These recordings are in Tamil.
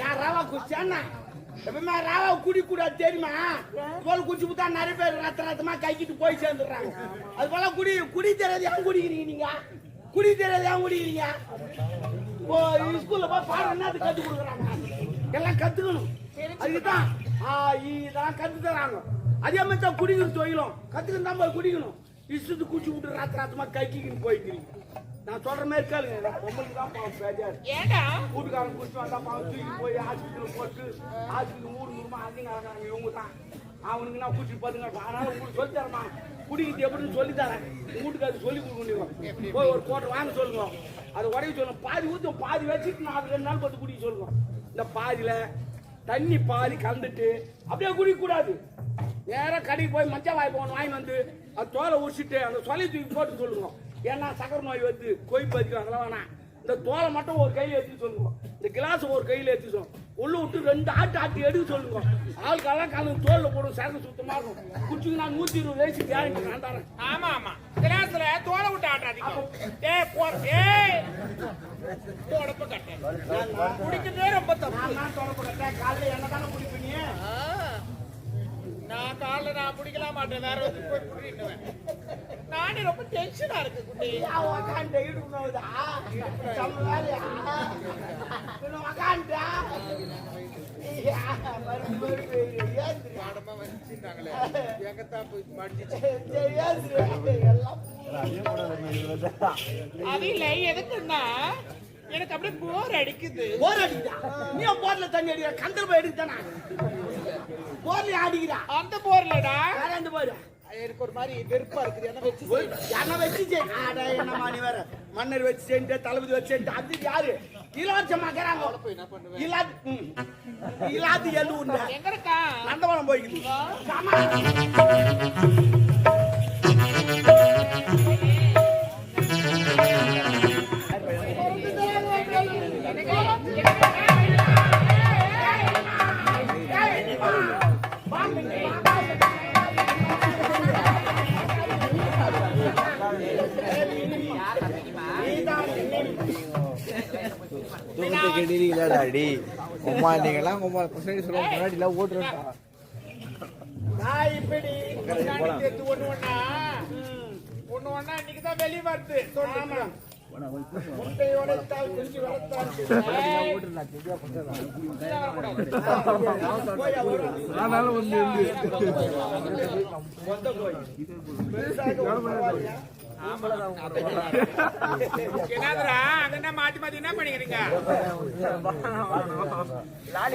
யார் ராவா குடிச்சானா எப்பவுமே ராவா குடி கூடாது தெரியுமா? போல குடிச்சு புத்தா நிறைய பேர் ரத்த ரத்தமா கைக்கிட்டு போய் சேர்ந்துடுறாங்க. அது போல குடி குடி தெரியாது ஏன் குடிக்கிறீங்க நீங்க? குடி தெரியாது ஏன் குடிக்கிறீங்க? ஓ ஸ்கூல்ல போய் பாடம் என்ன அது கத்து கொடுக்குறாங்க? எல்லாம் கத்துக்கணும். அதுக்குதான் ஆ இதெல்லாம் கத்து தராங்க. அதே மாதிரி தான் குடிக்கிற தொழிலும். கத்துக்கணும் தான் போய் குடிக்கணும். இஷ்டத்து குடிச்சு விட்டு ராத்திர ராத்தமா கைக்கின்னு போய்க்கிறீங்க நான் சொல்ற மாதிரி கேளுங்க. நான் பொம்பளைக்கு தான் பாவம் பேஜாரு. ஏடா வீட்டுக்காரன் குடிச்சு வந்தா பாவம் தூக்கி போய் ஆஸ்பத்திரியில் போட்டு ஆஸ்பத்திரி மூணு மூணுமா அதிகம் நடக்கிறாங்க இவங்க தான். அவனுக்கு நான் குடிச்சு பார்த்துங்க அதனால உங்களுக்கு சொல்லி தரமா குடிக்கிறது எப்படின்னு சொல்லி தரேன். வீட்டுக்கு சொல்லி கொடுக்கணும் போய் ஒரு கோட்டை வாங்க சொல்லுங்க. அதை உடனே சொல்லணும் பாதி ஊற்றும் பாதி வச்சுட்டு நான் அது ரெண்டு நாள் பார்த்து குடிக்க சொல்லுங்க. இந்த பாதியில தண்ணி பாதி கலந்துட்டு அப்படியே குடிக்க கூடாது நேரா கடைக்கு போய் மஞ்சள் வாய் போகணும் வாங்கி வந்து அது தோலை உரிச்சிட்டு அந்த சொலை தூக்கி போட்டு சொல்லுங்க. ஏன்னா சக்கரை நோய் வந்து அதிகம் அதெல்லாம் வேணாம். இந்த தோலை மட்டும் ஒரு கையில எடுத்து சொல்லுங்க. இந்த கிளாஸ் ஒரு கையில எடுத்து சொல்லுங்க. உள்ள விட்டு ரெண்டு ஆட்டு ஆட்டி எடுக்க சொல்லுங்க. ஆளுக்கெல்லாம் கலந்து தோல்ல போடும் சரக்கு சுத்தமா இருக்கும். குச்சிங்கன்னா நூத்தி இருபது வயசு கேரண்டி நான் தரேன் ஆமா ஆமா. கிளாஸ்ல தோலை விட்டு ஆட்டாதீங்க. ஏய் போ ஏய் தொடப்ப கட்ட. குடிக்கிறதே ரொம்ப தப்பு. நான் தான் தொடப்பட்டேன் காலையில என்ன தானே குடிப்பீங்க? ஆ, நான் காலைல நான் பிடிக்கலாம் மாட்டேன். வேற வந்து போய் குடிட்டுவேன் நானே ரொம்ப டென்ஷனா இருக்கு குட்டி. உக்காண்ட இன்னும் உக்காண்டா பாடமா வச்சிருந்தாங்களே எங்கத்தான் போய் படிச்சு அவில எதுக்குன்னா எனக்கு அப்படியே போர் அடிக்குது. போர் அடிக்குதா? நீ போர்ல தண்ணி அடிக்கிற? கந்தல் போய் எடுத்தானா போர்ல அடிக்கிறா அந்த போர்லடா? வேற எந்த போர் எனக்கு ஒரு மாதிரி வெறுப்பா இருக்குது. என்ன வச்சு என்ன வச்சுச்சு ஆடா என்னம்மா நீ வேற. மன்னர் வச்சு செஞ்சு தளபதி வச்சு அது யாரு? இலவசமாக்குறாங்க இல்லாது. இல்லாது எள்ளு உண்டை. எங்க இருக்கா நந்தவனம் போய்க்குது தூக்கத்தை கெடுறீங்களாடா அடி உமா நீங்களாம் உமா பசங்க சொல்ல முன்னாடி எல்லாம் ஓட்டுறா நான் இப்படி ஒண்ணு ஒண்ணா? ஒண்ணு ஒண்ணா இன்னைக்கு தான் வெளியே வருது. ஆனாலும் வந்து சொந்த கோயில் பெருசாக ஒரு பரவாயில்லையா? என்னதுடா அங்க என்ன மாத்தி மாத்தி என்ன பண்ணிக்கிறீங்க?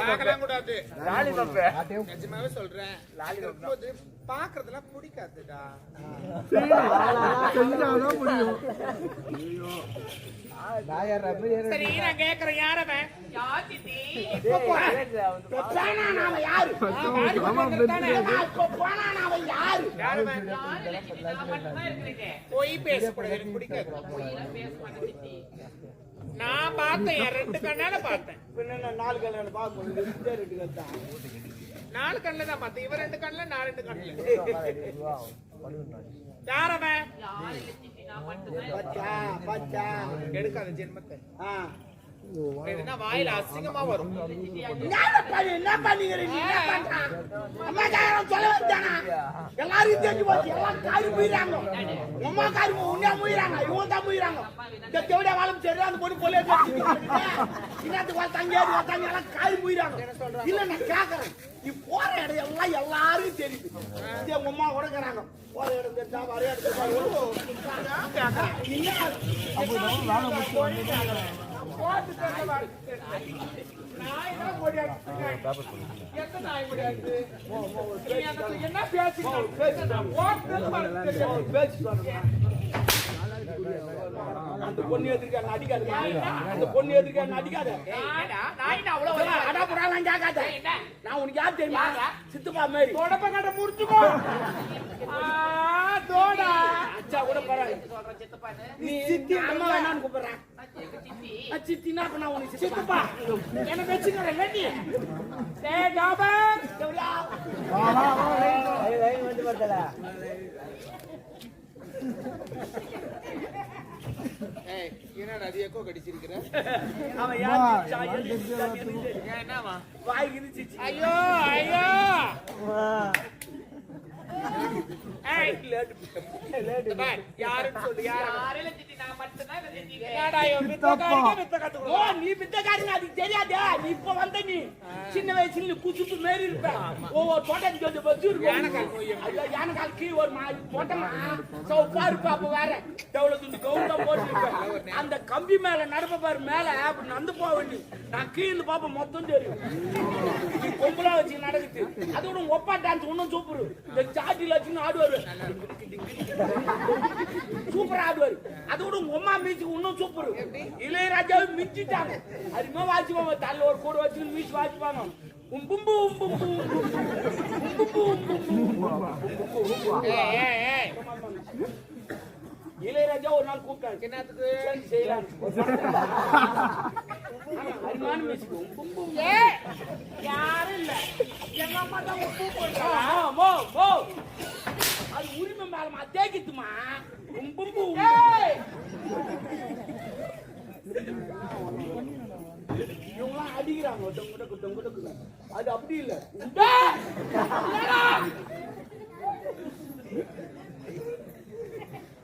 பார்க்கலாம் கூடாது. நிஜமாவே சொல்றேன். பாக்குறதுலாம் பிடிக்காதுடா. செஞ்சாதான் யாரா சரி நான் கேக்குறேன் யாரவன் இப்ப போறேன். இப்ப போனா நாம யாரு? போனா நாம யாரு? போய் பேசக்கூடாது எனக்கு பிடிக்காது. நான் பார்த்தேன் ரெண்டு கண்ணால பார்த்தேன். நாலு கல்யாணம் பார்க்க முடியுது. ரெண்டே ரெண்டு கல் தான். நாலு கண்ணுல தான் பார்த்தேன். இவன் ரெண்டு கண்ணுல நான் ரெண்டு கண்ணுல. யாரவன் பச்சா, பச்சா. எடுக்காத ஜென்மத்தை. ஆ. வாயில அசிங்கமா வரும் என்ன பண்ணி- என்ன பண்ணிக்கிறீங்க? என்ன பண்றா? அம்மாக்காரன் சொல்ல வந்தானா? எல்லாரும் தெரிஞ்சு போச்சு. எல்லாம் காரி முய்யிறாங்க. உங்க அம்மாக்காரி உன்னையா முய்யிறாங்க. இவங்க தான் முய்யிறாங்க. இந்த தேவடியா வாழும் சரி, அந்த பொண்ணு கட்டிட்டு. இன்னத்துக்கு வா, தங்கி ஏறி வா, தங்கி எல்லாம் காரி. இல்ல, நான் கேக்குறேன். நீ போற இடம் எல்லாம் எல்லாருக்கும் தெரியுது. இதே. போற இடம் தெரிஞ்சா, வர இடம் தெரிஞ்சா, அந்த பொண்ணு எதிர்க்க அடிக்காத அந்த பொண்ணு எதிர்க்க அடிக்காத நாய்டா, நாய்னா அவ்வளவு அடா புறால எல்லாம் கேட்காத? நான் உனக்கு யார் தெரியுமா? சித்தப்பா மாதிரி முடிச்சுக்கோ தோடா. அச்சா கூட பரவாயில்ல. சொல்றேன் சித்தப்பான்னு நீ சித்தி அம்மா வேணான்னு கூப்பிடுறேன் எங்க சித்தி? அஹ் சித்தினா அப்ப நான் உனக்கு சித்தப்பா. சித்தப்பா என்ன வச்சுக்கிறேன் நீ என்னடா அது எக்கோ கடிச்சிருக்கிற? அவன் யார்? என்னவா வாய் இருந்துச்சு ஐயோ ஐயோ. ஏய் இந்த என்னடா இவன் வித்த காரிங்க, வித்த ஓ நீ தெரியாதே. நீ இப்ப வந்த நீ. சின்ன வயசுல நீ குசுப்பு மாரி இருப்ப. ஓ தோட்டம் சொல்லி வச்சு யானைக்கால்? ஐயோ கீ ஒரு மா தோட்டமா சவுப்பா இருப்ப அப்ப வேற. எவ்வளவு துண்டு அந்த கம்பி மேல நடப்ப பாரு மேல அப்படி நடந்து போக வேண்டி. நான் கீழே பாப்ப மொத்தம் தெரியும். நீ கொம்பலா வச்சு நடக்குது. அதோட உங்க ஒப்பா டான்ஸ் இன்னும் சூப்பர் இந்த சாட்டில வச்சு ஆடுவாரு. சூப்பரா ஆடுவாரு. அதோட உங்க அம்மா மியூசிக் இன்னும் சூப்பர் இளையராஜாவை மிஞ்சிட்டாங்க அதுமா வாசிப்பாங்க தள்ள ஒரு கூட வச்சு மியூசிக் வாசிப்பாங்க உம்பும்பு உம்பும்பு உம்பும்பு உம்பும்பு ஏய் இளையராஜா ஒரு நாள் கூப்பிட்டாரு. என்னத்துக்கு? சேர்ந்து செய்யலாம் அருமான உம்பும்பு ஏய் யாரும் இல்ல. எங்க அம்மா தான் உப்பு போட்டா மோ அது உரிமை மேலமா தேக்கித்துமா? உம்பும்பு இவங்களாம் அடிக்கிறாங்க. டொங்கு டொங்கு டொங்கு அது அப்படி இல்ல டேய் என்னடா யாரா பண்ணிலாம் பேசுற தண்ணி ஊத்தி அணைச்சிடுவோம் நான்.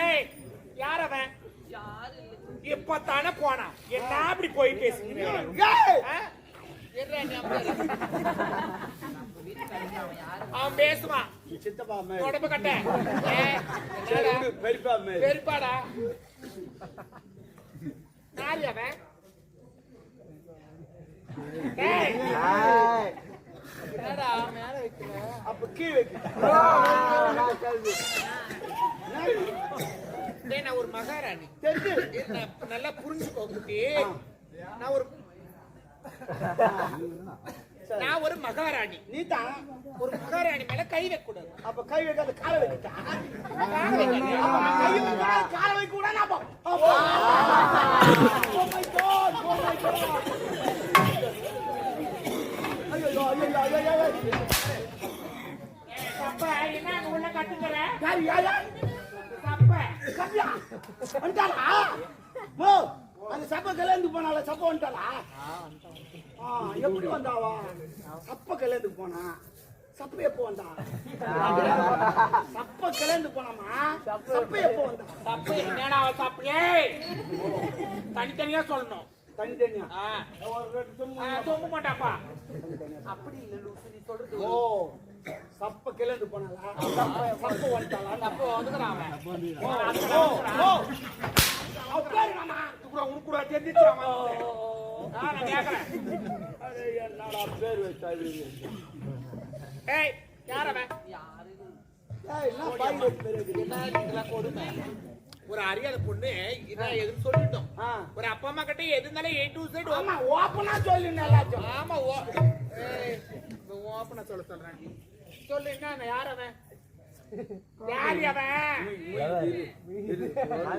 ஏய் யார் அவன்? இப்ப தானே போனா. என்ன அப்படி போய் பேசுகிறேன் ஏய்! அவன் பேசுவான். உடம்பு கட்ட. பெருப்பாடா யாரு அவன் ஏய், என்னடா மேல வைக்கிற அப்ப கீழ் நான் ஒரு மகாராணி. நல்லா புரிஞ்சுக்கோ நான் ஒரு நான் ஒரு மகாராணி. நீதான். ஒரு மகாராணி மேல கை வைக்க கூடாது அப்ப கை வைக்காத காலை வைக்கிட்டா. காலை வைக்காத. அப்ப நான் கை வைக்கூடாது, காலை அப்ப. அப்பா. வந்துட்டாளா? மோ, அந்த சப்ப கல்யாணத்து போனால சப்ப வந்துட்டாளா ஆ, எப்படி வந்தாவா சப்ப கல்யாணத்துக்கு போனா சப்ப எப்போ வந்தா சப்ப கல்யாணத்துக்கு போனாமா சப்ப எப்போ வந்தா சப்ப என்னடா சப்ப தனித்தனியா? சொல்லணும் தனித்தனியா தூங்க மாட்டாப்பா அப்படி இல்ல ஓ சப்ப கிளந்து போனாலா சப்ப சப்ப வந்துட்டாளா? அப்போ வந்துக்கிறான் அவன். உனக்கு கூட நான் என்னடா பேர் வச்சா? ஏய் யார் இதெல்லாம் கொடுமை. ஒரு அறியாத பொண்ணு இதான் எதுன்னு சொல்லிட்டோம். ஒரு அப்பா அம்மா கிட்ட எது இருந்தாலும் ஏ டு செட் ஆமா ஓப்பனா எல்லாத்தையும். ஆமா ஓ. ஓப்பனா சொல்ல சொல்றேன். சொல்லு என்ன யார் அவன்? யார் அவன்?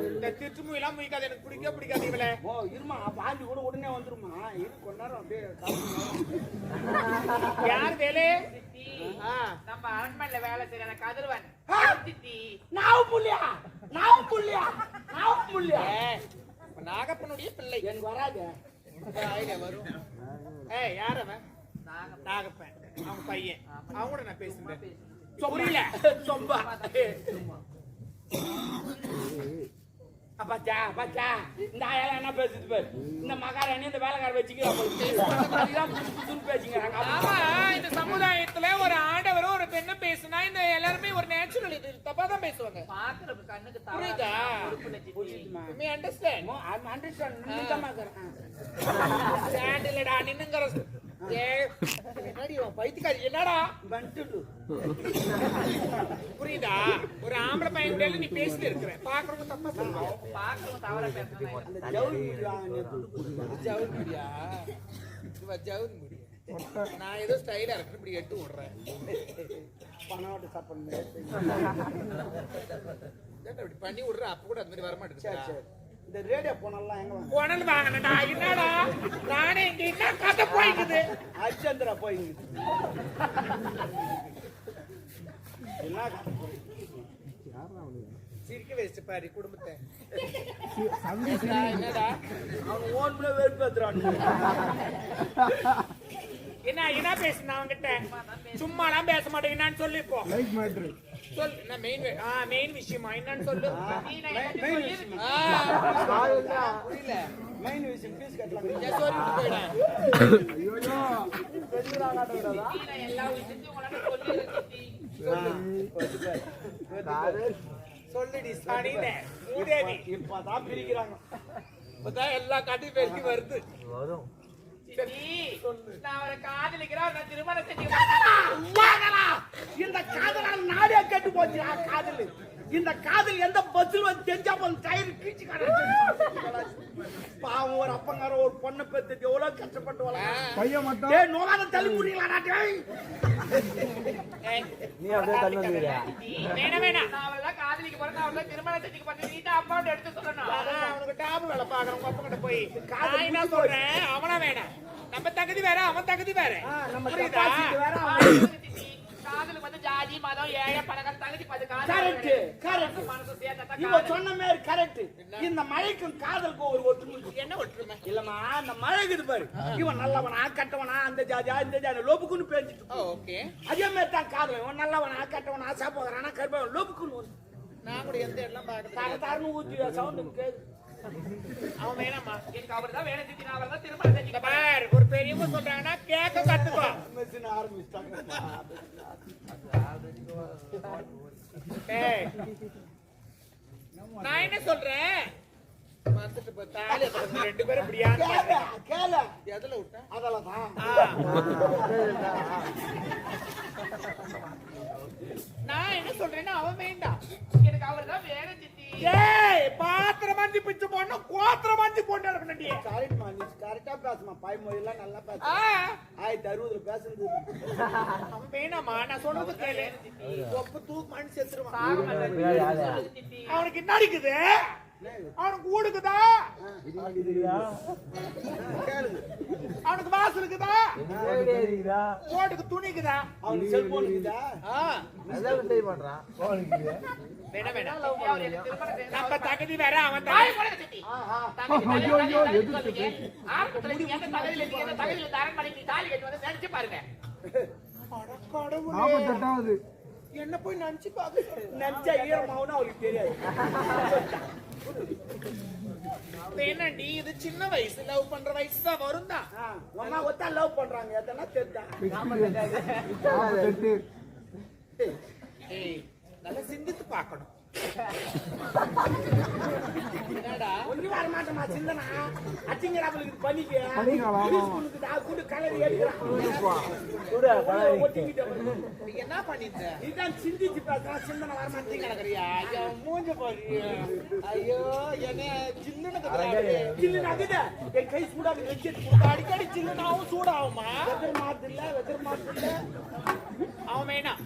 இந்த திருச்சி எல்லாம் முயக்காது. எனக்கு பிடிக்க பிடிக்காது இவள. ஓ இருமா பாண்டி கூட உடனே வந்துருமா? இரு கொஞ்ச நேரம் அப்படியே யார் வேலே? ஆ. நம்ம அரண்மனையில வேலை செய்யற கதிரவன். நாவு புள்ளியா? நாவு புள்ளியா? நாவு புள்ளியா? நாகப்பனுடைய பிள்ளை. எனக்கு வராது ஐடியா வரும். ஏய் யார் அவன்? நாகப்பன். அவன் பையன். அவன் கூட நான் பேசுறேன். புரியல. சொம்பா பாச்சா பாச்சா இந்த ஆயெல்லாம் என்ன பேசுது பாரு. இந்த மகாராணி இந்த வேலைக்கார ஆமா இந்த சமுதாயத்துல ஒரு ஆண்டவர் ஒரு பெண்ணு பேசுனா இந்த எல்லாருமே ஒரு நேச்சுரல் இது தப்பா தான் பேசுவாங்க. பாக்குறப்ப கண்ணுக்கு புரியுதா? மே அண்டர்ஸ்டாண்ட் அண்டர்ஸ்டாண்ட் நின்னுங்கிற ஏய், என்னடி புரியுதா? ஒரு ஆம்பளை பையன் கூட நீ பேசிட்டு இருக்கிற. பாக்குறவங்க தப்பா சொல்லுவாங்க பார்க்கவும் தவறா கொடுக்குறேன். ஜவுன் முடியா? நான் ஏதோ ஸ்டைலா இருக்கு. இப்படி விடுறேன். பணம் பண்ணி. விடுற. அப்ப கூட அந்த மாதிரி வர சரி மாட்டேங்குது சரி. இந்த ரேடியோ போனெல்லாம் எங்க வாங்க உணல் வாங்கினடா என்னடா? நானே இங்க என்ன கதை போய்க்குது? அச்சந்திரா போயிங்குது என்ன கதை சிரிக்க வச்சு பாரு குடும்பத்தை. என்னடா, என்னடா அவன் ஓன் பண்ண வெறுப்பேத்துறான் என்ன என்ன பேசுன அவன்கிட்ட? சும்மாலாம் பேச மாட்டேன். என்னன்னு சொல்லு இப்போ. சொல். என்ன மெயின் ஆ மெயின் விஷயமா? என்னன்னு சொல்லு. மெயின் விஷயம். ஆ, புரியல. மெயின் விஷயம் ஃபீஸ் கட்டலாம். ஏன் சொல்லிட்டு போயிடேன் நான் எல்லா விஷயத்தையும் உங்களால சொல்லிடுறேன் சொல்லுடி சனினே மூதேவி இப்பதான் பிரிக்கிறாங்க. இப்பதான் எல்லா காட்டையும் பெருக்கி வருது. சித்தி, இந்த காதலால் நாடே கெட்டு போச்சு காதல். இந்த காதல் எந்த பஸ்ஸில் வந்து தெரிஞ்சா போதும் டயர் கீச்சு பாவம் ஒரு அப்பங்கார ஒரு பொண்ணை பெத்து எவ்வளவு கஷ்டப்பட்டு வளர்க்க பையன் மட்டும். டேய் நோகாத தள்ளி முடியலடா டேய் நீ அப்படியே தள்ளி வந்துக்கிறியா வேணாம் வேணாம். நான் அவரை காதலிக்க போறேன் நான் அவரை திருமணம் செஞ்சுக்க போறேன் நீ தான் அப்பாவோட எடுத்து சொல்லணும். அவனுக்கு டாப் வேலை பாக்குறேன் உங்க அப்பா கிட்ட போய். நான் என்ன சொல்றேன்? அவனா வேணாம். நம்ம தகுதி வேற அவன் தகுதி வேற. புரியுதா? காதலுக்கு வந்து ஜாதி மதம் ஏழை தகுதி கரெக்ட் மனசு இவ. சொன்ன மாதிரி கரெக்ட் இந்த மழைக்கும் காதலுக்கும் ஒரு ஒற்றுமை. என்ன ஒற்றுமை? இல்லம்மா அந்த மழை பாரு. இவன் நல்லவனா கட்டவனா அந்த ஜாதியா இந்த ஜாதி லோபுக்குன்னு பேஞ்சிட்டு ஓகே. அதே மாதிரி தான் காதல். இவன் நல்லவனா கட்டவனா சாப்பிடுறானா கருப்பவன் லோபுக்குன்னு நான் கூட எந்த இடம் தர தரன்னு ஊத்தி சவுண்ட் அவன் வேணாமா எனக்கு அவர் தான் சித்தி நான் தான் திருமணம் செஞ்சுக்க பார் ஒரு பெரியவங்க சொல்றாங்கன்னா கேட்க கத்துக்கோ. நான் என்ன சொல்றேன்? ரெண்டு பேரும் எதுல விட்டேன் அதெல்லாம்? நான் என்ன சொல்றேன்னா அவன் வேண்டாம். எனக்கு அவர் தான் வேணும் சித்தி ஏய் பாத்திரம் மஞ்சி பிச்சு போடணும் கோத்திரம் மஞ்சி போட்டு இருக்கணும்டி கரெக்ட்மா நீ கரெக்டா பேசுமா. பாய்மொழியெல்லாம் நல்லா பேச. ஆ, ஆயிரத்தி அறுபதுல பேசுறது வேணாமா? நான் சொல்றது கேளு. ஒப்பு தூக்கு மணி செத்துருவான். அவனுக்கு என்ன அடிக்குது? அவனுக்கு ஊடுக்குதா கேளுங்க. அவனுக்கு வாசல் இருக்குதா? ஓட்டுக்கு துணிக்குதா அவனுக்கு செல்போன் இருக்குதா? செய்ய நம்ம தகுதி வேற அவன் பாருங்க என்ன போய் நினைச்சு பாக்க நினைச்சா ஈரமாவுன்னு அவருக்கு தெரியாது என்னடி இது சின்ன வயசு லவ் பண்ற வயசு தான் வரும் தான் ஒத்தா லவ் பண்றாங்க எதனா தெரிஞ்சா நல்லா சிந்தித்து பார்க்கணும் என்ன பண்ணிட்ட சிந்திச்சு பேசுறான் சிந்தனை வர மாட்டேங்க கிடக்குறியா ஐயோ மூஞ்ச பாரு ஐயோ என்ன சில்லுன்னு இல்ல நகுத என் கை சூடாக வச்சு அடிக்கடி சில்லுனாவும் சூடாகுமா வெதர் மாத்து இல்ல வெதர் மாத்து இல்ல அவன் வேணாம்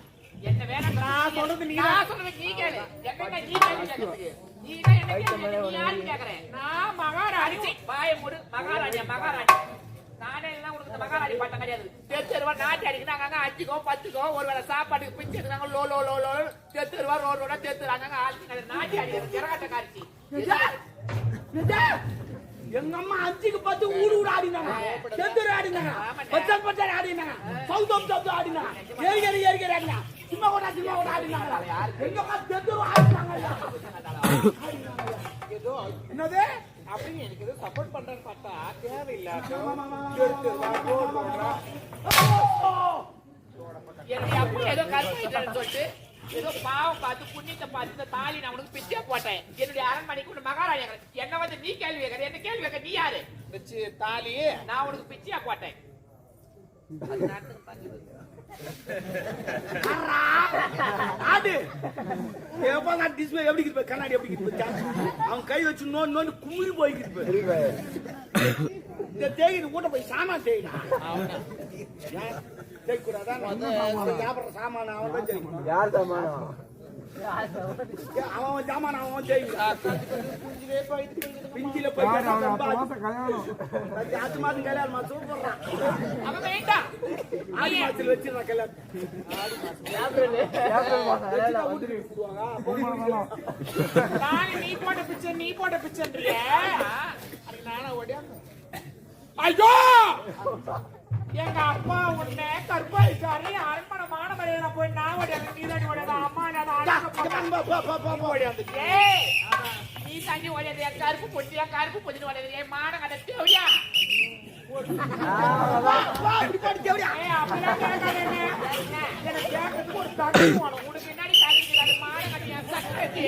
என்ன வேணாம் நான் சொல்றது நீ நான் சொல்றது நீ கேளு. என்னங்க நீ நீ தான் என்ன நீ நான் மகாராணி அடிச்சு வாய மூடு. மகாராணியா? மகாராணி. நானே எல்லாம் உனக்கு இந்த மகாராணி பட்டம் கிடையாது. தெத்து ரூபா நாட்டி அடிக்கிறாங்க அங்க அஞ்சுக்கோ பத்துக்கோ ஒரு வேளை சாப்பாட்டுக்கு எடுக்கிறாங்க லோ லோ லோ லோ தெத்து ரூபா ரோடு ரோடா ஆளுக்கு நாட்டி அடிக்கிறது இறகாட்ட காரிச்சி எங்க அம்மா அஞ்சுக்கு பத்து ஊடு ஊடு ஆடினாங்க. செந்தூர் ஆடினாங்க. பச்சல் பச்சல் ஆடினாங்க. சவுதம் ஆடினாங்க. ஏரிகரி ஆடினா சும்மா கூட கூட எங்க என்னது அப்படின்னு எனக்கு ஏதோ சப்போர்ட் பண்றேன்னு பார்த்தா தேவையில்லாத என்னுடைய அப்பா ஏதோ கருமாயிட்டான்னு சொல்லிட்டு ஏதோ பாவம் பார்த்து புண்ணியத்தை பார்த்து இந்த தாலி நான் உனக்கு பிச்சை போட்டேன் என்னுடைய அரண்மனைக்கு உன்னை மகாராணி. என்ன வந்து நீ கேள்வி கேட்கற என்ன கேள்வி கேட்க நீ யாரு தாலி நான் உனக்கு பிச்சையா போட்டேன் அது. ஆடு. எப்ப நான் டிஸ்பிளே எப்படி கண்ணாடி எப்படி இருக்கு? பாரு. அவன் கை வச்சு நோண்டு நோண்டு குமிழ் போய்க்கிட்டு. இந்த தேய்க்கு கூட போய் சாமான் தேய்டா. சாமான அவன் தான் யார் சமானம் அவன் சாமான அவன் பிஞ்சில போய் ஆத்து மாதம் கல்யாணம்? சூப்பர்றான் அவன் வேண்டாம். ஆடி மாசத்துல வச்சிருந்தான் கல்யாணம். நீ போட்ட பிச்சை நீ போட்ட பிச்சைன்றியே. அதுக்கு நானா ஐயோ! எங்க அப்பா உன்னை கற்பாயிச்சாரு அரண்மனை மாணவரையில போய் நான் ஓடியாந்து நீ தாண்டி ஓடியாந்து அம்மா நான் ஓடியாந்து நீ தண்ணி ஓடியது கருப்பு பொட்டியா கருப்பு பொட்டிட்டு ஓடியது. என் மான கதை தேவையா அது மான கதை என் சக்கரத்தி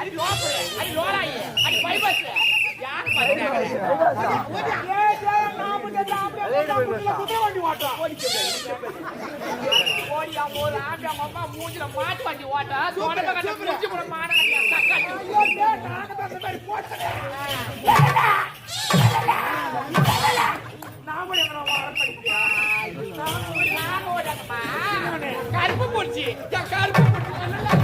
வண்டி ஓட்டுறான். ஓடியா போது ஆம்பியா அம்மா மூஞ்சில மாட்டு வண்டி ஓட்ட போட மான கதை என்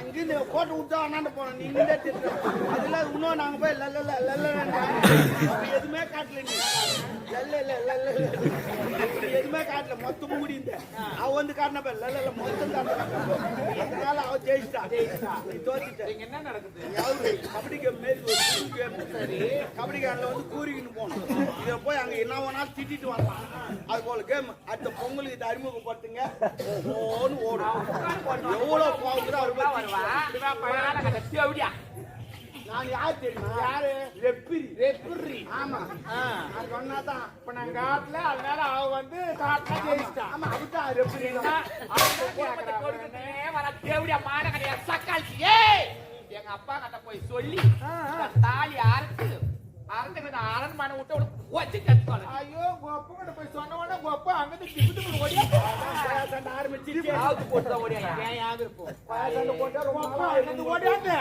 இங்கிருந்தே கோட்டை விட்டா அண்ணாண்ட போனோம். நீ இங்கிருந்தே திட்டுற. அதுல இன்னும் நாங்க போய் லல்ல, லல்ல, எதுவுமே காட்டல நீ. லல்ல, லல்ல, எதுவுமே காட்டல. மொத்தமும் முடிந்த. அவ வந்து காட்டின பாரு. லல்ல, மொத்தம் காட்டின. அதனால அவ ஜெயிச்சிட்டா. தோத்துட்ட. இங்க என்ன நடக்குது? கபடி கேம் மாரி சரி கபடி கேம்ல வந்து கூறிக்கின்னு போகணும் இதை போய் அங்க என்ன வேணாலும் திட்டிட்டு வரலாம் அது போல கேம் அடுத்த பொங்கலுக்கு இதை அறிமுகப்படுத்துங்க ஓஹோன்னு ஓடும் எவ்வளவு போகுதோ அவர் வருவா மான கதை நான் யார் தெரியுமா யாரு ரெப்பிரி ரெப்பிரி ஆமா அது சொன்னாதான் இப்ப நான் காட்டல அதனால அவ வந்து காட்டினா ஜெயிச்சிட்டா ஆமா அதுதான் ரெப்பிரி எங்க அப்பா கிட்ட போய் சொல்லி தாலி அறுத்து அறுத்து அரண்மனை விட்டு வச்சு கட்டுவாங்க ஐயோ உங்க அப்பா கிட்ட போய் சொன்ன உடனே உங்க அப்பா அங்கிருந்து ஓடியா சண்டை ஆரம்பிச்சு ஆவுக்கு போட்டு ஓடியா ஏன் யாரு இருப்போம் சண்டை போட்டா ரொம்ப அப்பா அங்கிருந்து ஓடியாந்து.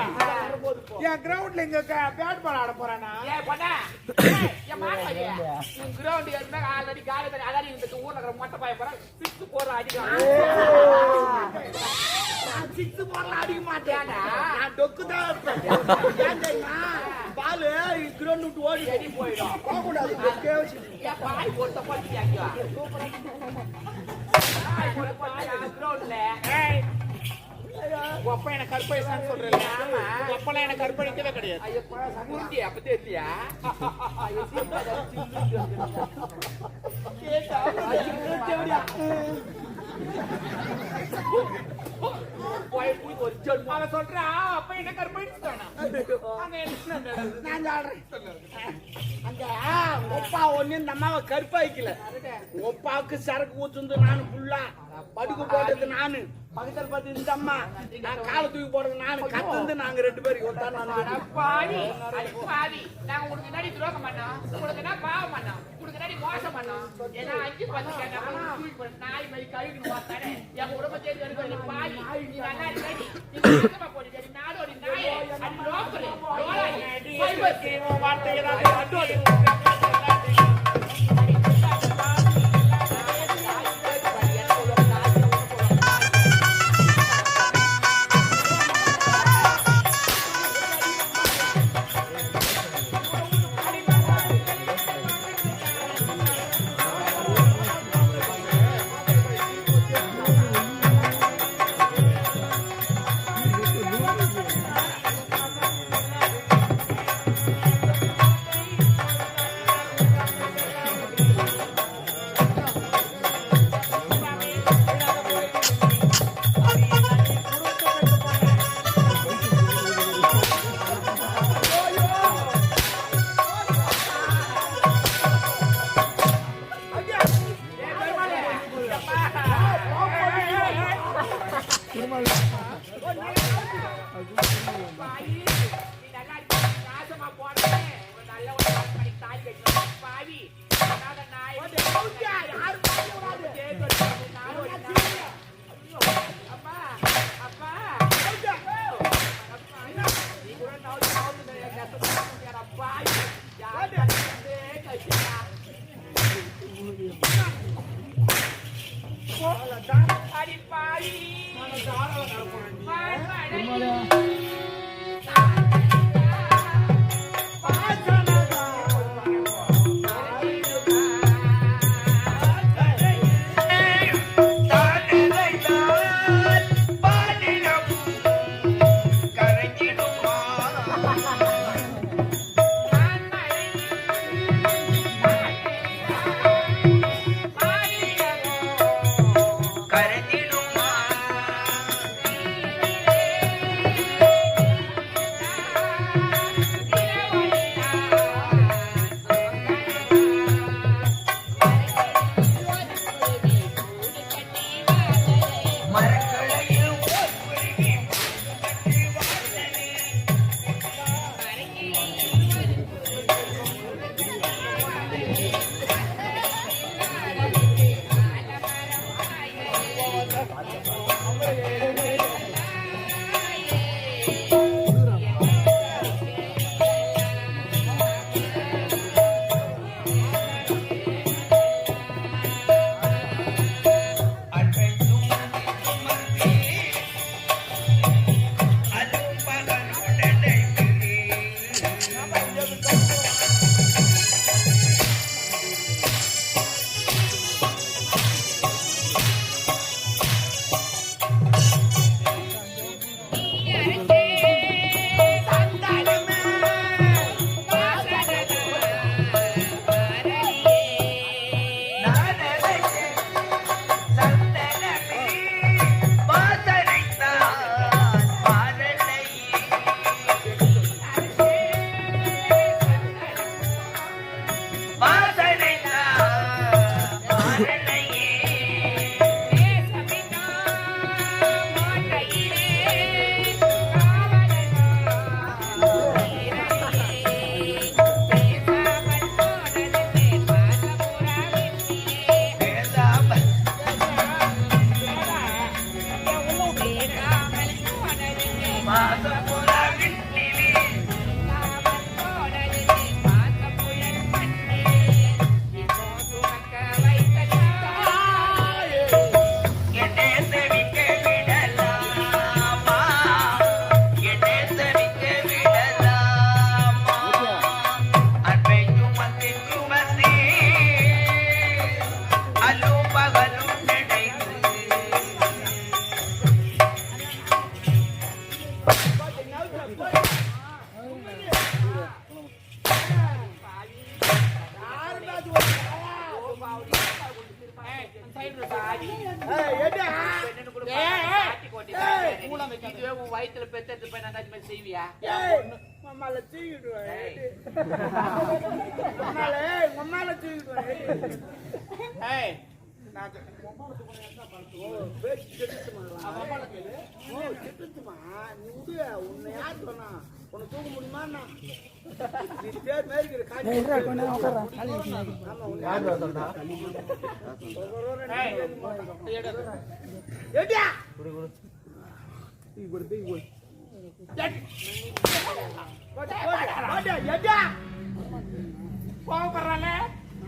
என் கிரவுண்ட்ல இங்க பேட் பால் ஆட போறானா? ஏய் பண்ண என் மாட்டாடி உன் கிரவுண்ட் எதுவுமே ஆல்ரெடி காலி தண்ணி அதாரி இந்த ஊர்ல இருக்கிற மொட்டை பாய போற சிக்ஸ் போடுற அடிக்கலாம் சிக்ஸ் போடலாம் அடிக்க மாட்டேன் ஏன்டா? நான் டொக்கு தான் இருப்பேன் ஏன் தெரியுமா பால் கிரவுண்ட் விட்டு ஓடி செடி போயிடும் போகக்கூடாது டொக்கே வச்சு பாய் போட்டு போட்டு அடிக்கா பாய் போட்டு போட்டு கிரவுண்ட்ல அப்பா எனக்கு கற்பழிச்சான்னு சொல்றேன் எனக்கு கற்பழிக்கவே கிடையாது குருதி அப்ப போய் ஒரு சொல் அவன் சொல்றான் அப்பா என்ன என்ன நான் சொல்றேன். அந்த ஒப்பா ஒண்ணு இந்த அம்மாவை கருப்பாய்க்கல ஒப்பாவுக்கு சரக்கு ஊத்துந்து நானு ஃபுல்லா படுக்க போட்டது நானு. பக்கத்துல பார்த்து இந்த அம்மா நான் கால தூக்கி போடுறது நானு. கத்துந்து நாங்க ரெண்டு பேரும் ஒத்தா நான். பாவி பாவி நாங்க உங்களுக்கு முன்னாடி துரோகம் பண்ணோம். உங்களுக்கு என்ன பாவம் பண்ணோம்? உனக்கு என்னடி மோசம் பண்ணோம். ஏன்னா அஞ்சு பத்து கேட்டா நாய் மாதிரி கழுவி பார்த்தாரு என் குடும்பத்தை எடுக்கிற பாவி. நீ நல்லா இருக்கடி நீ நாசமா நாடோடி நாய். அது லோக்கல். லோலாய் 来把这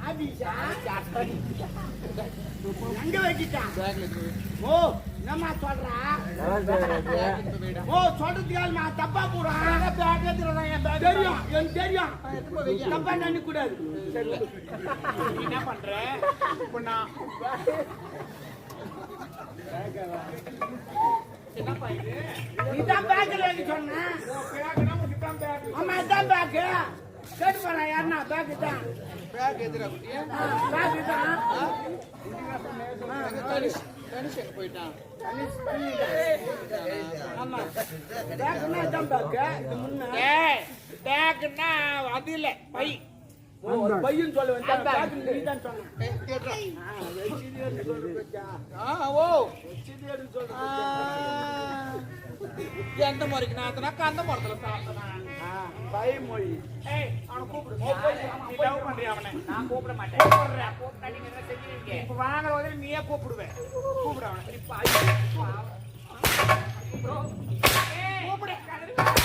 ஆபீஸா எங்க வச்சிட்டான் ஓ என்னம்மா சொல்றா? ஓ சொல்றது கேளுமா தப்பா போறான் தெரியும் எனக்கு தெரியும். தப்பா நினைக்க கூடாது என்ன பண்ற? இப்ப நான் என்னப்பா இது? இதான் பேக்கர் எனக்கு சொன்னேன் ஆமா இதான் பேக்கு. கேட்டு போறேன் யாருன்னா? பேக்கு தான். பேக்கு தான். தனுஷ் எங்க போயிட்டான். ஆமா பேக்குன்னா அது இல்ல. பை ஒரு பையன் சொல்லுவேன் வேண்டாம் சொல்றேன் ஓ. சொல்றேன் எந்த முறைக்கு நான் கந்த மரத்துல தாய்மொழி வாங்குறவங்க நீயே கூப்பிடுவேன் கூப்பிடுவேன் கூப்பிடு.